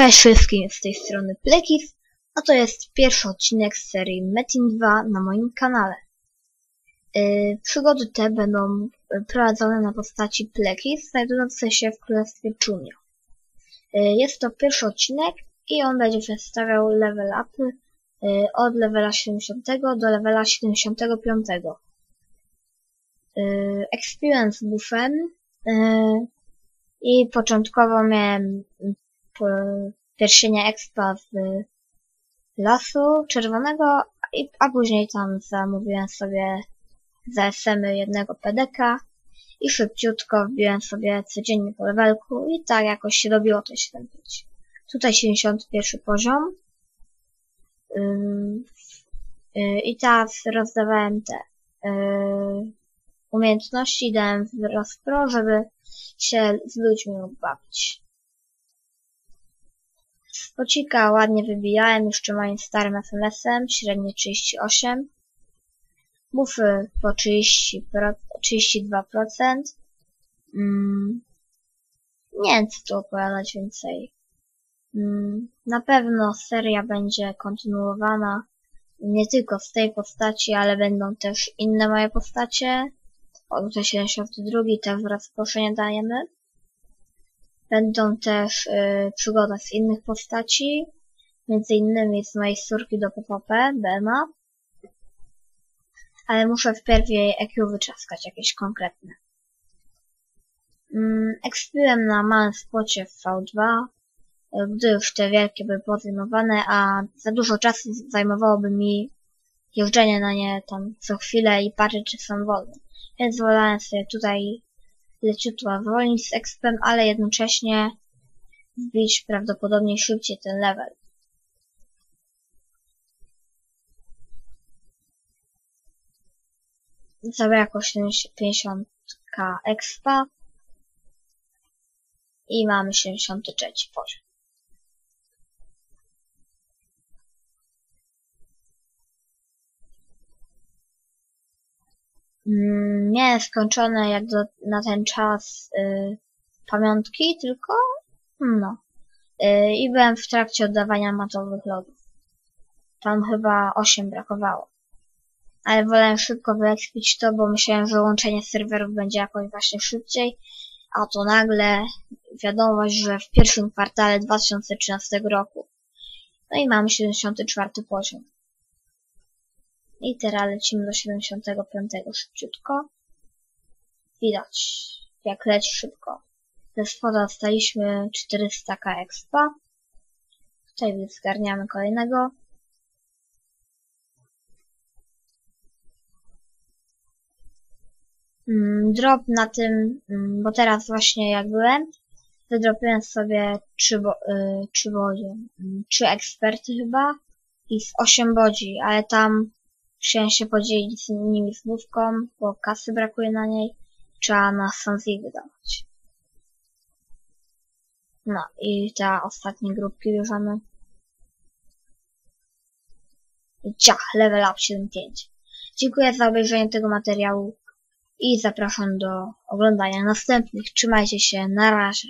Cześć wszystkim, z tej strony Plekis, a to jest pierwszy odcinek z serii Metin 2 na moim kanale. Yy, przygody te będą prowadzone na postaci Plekis, znajdującej się w Królestwie Czunio. Yy, jest to pierwszy odcinek i on będzie przedstawiał level upy yy, od levela 70 do levela 75. Yy, experience buffem yy, i początkowo miałem pierścienia expa z lasu czerwonego, a później tam zamówiłem sobie za SM-y jednego PDK i szybciutko wbiłem sobie codziennie po levelku i tak jakoś się robiło to śledzić. Tutaj 71 poziom. Yy, I teraz rozdawałem te yy, umiejętności, dałem w rozpro, żeby się z ludźmi bawić. Spocika ładnie wybijałem jeszcze moim starym FMS-em, średnie 38. Buffy po 30, 32%. Mm. Nie wiem co tu opowiadać więcej. Mm. Na pewno seria będzie kontynuowana nie tylko z tej postaci, ale będą też inne moje postacie. O, 72 też wraz proszenia dajemy. Będą też y, przygody z innych postaci, między innymi z mojej córki do PPP, Bema. Ale muszę wpierw jej EQ wyczaskać jakieś konkretne. Mm, Ekspiłem na małym spocie w V2, y, gdy już te wielkie były podejmowane, a za dużo czasu zajmowałoby mi jeżdżenie na nie tam co chwilę i patrzeć, czy są wolne. Więc wolałem sobie tutaj leciutko zwolnić z expem, ale jednocześnie wbić prawdopodobnie szybciej ten level. Zabrakło 50k expa i mamy 73 poziom. Nie skończone jak do, na ten czas y, pamiątki, tylko no. Y, I byłem w trakcie oddawania matowych logów. Tam chyba 8 brakowało. Ale wolałem szybko wyekspić to, bo myślałem, że łączenie serwerów będzie jakoś właśnie szybciej, a to nagle wiadomość, że w pierwszym kwartale 2013 roku. No i mamy 74 poziom. I teraz lecimy do 75 szybciutko. Widać, jak leci szybko. Ze spoda dostaliśmy 400k expa. Tutaj zgarniamy kolejnego. Mm, drop na tym, mm, bo teraz właśnie jak byłem, wydropiłem sobie 3, bo, y, 3 bodzi, 3 mm, eksperty chyba i z 8 bodzi, ale tam Chciałem się podzielić z nimi złówką, bo kasy brakuje na niej. Trzeba na Sanzi wydawać. No i te ostatnie grupki bierzemy. I ciach, level up 7.5. Dziękuję za obejrzenie tego materiału i zapraszam do oglądania następnych. Trzymajcie się, na razie.